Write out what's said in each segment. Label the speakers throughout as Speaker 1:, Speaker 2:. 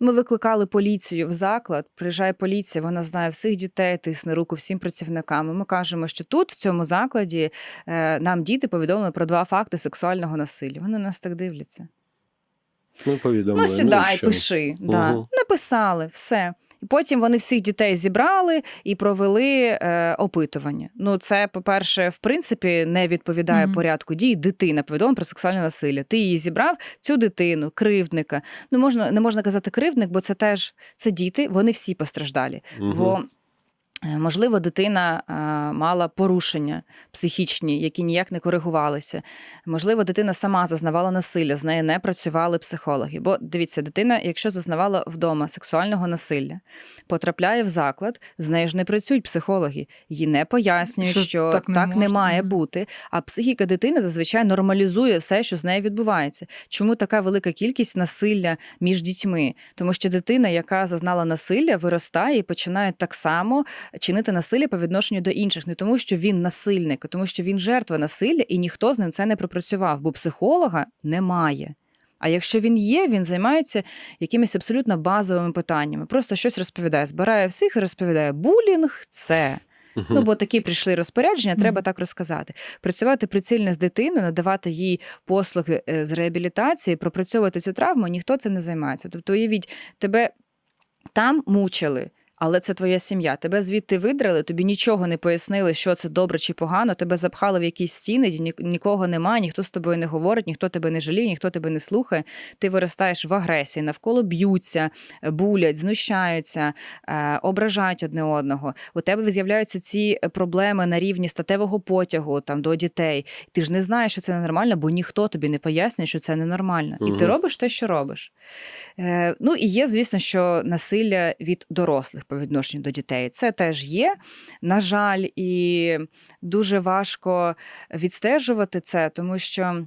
Speaker 1: Ми викликали поліцію в заклад. Приїжджає поліція, вона знає всіх дітей, тисне руку всім працівникам. Ми кажемо, що тут, в цьому закладі, е, нам діти повідомили про два факти сексуального насилля. Вони на нас так дивляться.
Speaker 2: Ну, повідомили.
Speaker 1: Ну, сідай,
Speaker 2: ну, пиши.
Speaker 1: пиши. Да. Написали все. І потім вони всіх дітей зібрали і провели е, опитування. Ну, це, по-перше, в принципі, не відповідає
Speaker 3: Мгм.
Speaker 1: порядку дій. Дитина повідомила про сексуальне насилля. Ти її зібрав, цю дитину, кривдника. Ну, можна, не можна казати кривдник, бо це теж це діти, вони всі постраждалі.
Speaker 2: Мгм.
Speaker 1: Бо е, Можливо, дитина е, мала порушення психічні, які ніяк не коригувалися. Можливо, дитина сама зазнавала насилля, з нею не працювали психологи. Бо дивіться, дитина, якщо зазнавала вдома сексуального насилля, потрапляє в заклад, з нею ж не працюють психологи, їй не пояснюють,
Speaker 3: Що
Speaker 1: що,
Speaker 3: так
Speaker 1: так,
Speaker 3: не
Speaker 1: не, має бути. А психіка дитини зазвичай нормалізує все, що з нею відбувається. Чому така велика кількість насилля між дітьми? Тому що дитина, яка зазнала насилля, виростає і починає так само чинити насилля по відношенню до інших, не тому, що він насильник, а тому що він жертва насилля, і ніхто з ним це не пропрацював, бо психолога немає. А якщо він є, він займається якимись абсолютно базовими питаннями. Просто щось розповідає, збирає всіх і розповідає: булінг це. Ну, бо такі прийшли розпорядження, треба так розказати. Працювати прицільно з дитиною, надавати їй послуги е, з реабілітації, пропрацьовувати цю травму, ніхто цим не займається. Тобто, уявіть, тебе там мучили. Але це твоя сім'я. Тебе звідти видрали, тобі нічого не пояснили, що це добре чи погано. Тебе запхали в якісь стіни, ні- нікого немає, ніхто з тобою не говорить, ніхто тебе не жаліє, ніхто тебе не слухає. Ти виростаєш в агресії, навколо б'ються, е, булять, знущаються, е, ображають одне одного. У тебе з'являються ці проблеми на рівні статевого потягу там до дітей. Ти ж не знаєш, що це ненормально, бо ніхто тобі не пояснює, що це ненормально. І ти робиш те, що робиш. Е, ну і є, звісно, що насилля від дорослих по відношенню до дітей. Це теж є. На жаль, і дуже важко відстежувати це, тому що.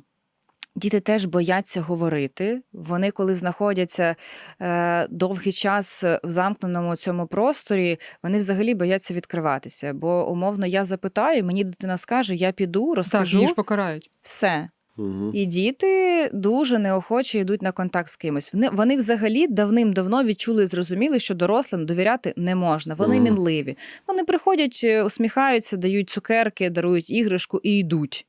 Speaker 1: Діти теж бояться говорити. Вони, коли знаходяться е, довгий час в замкненому цьому просторі, вони взагалі бояться відкриватися. Бо умовно я запитаю, мені дитина скаже, я піду,
Speaker 3: Так,
Speaker 1: розкажу
Speaker 3: її ж покарають.
Speaker 1: все.
Speaker 2: Мгм.
Speaker 1: І діти дуже неохоче йдуть на контакт з кимось. Вони, вони взагалі давним-давно відчули і зрозуміли, що дорослим довіряти не можна. Вони
Speaker 2: угу.
Speaker 1: мінливі. Вони приходять, е, усміхаються, дають цукерки, дарують іграшку і йдуть.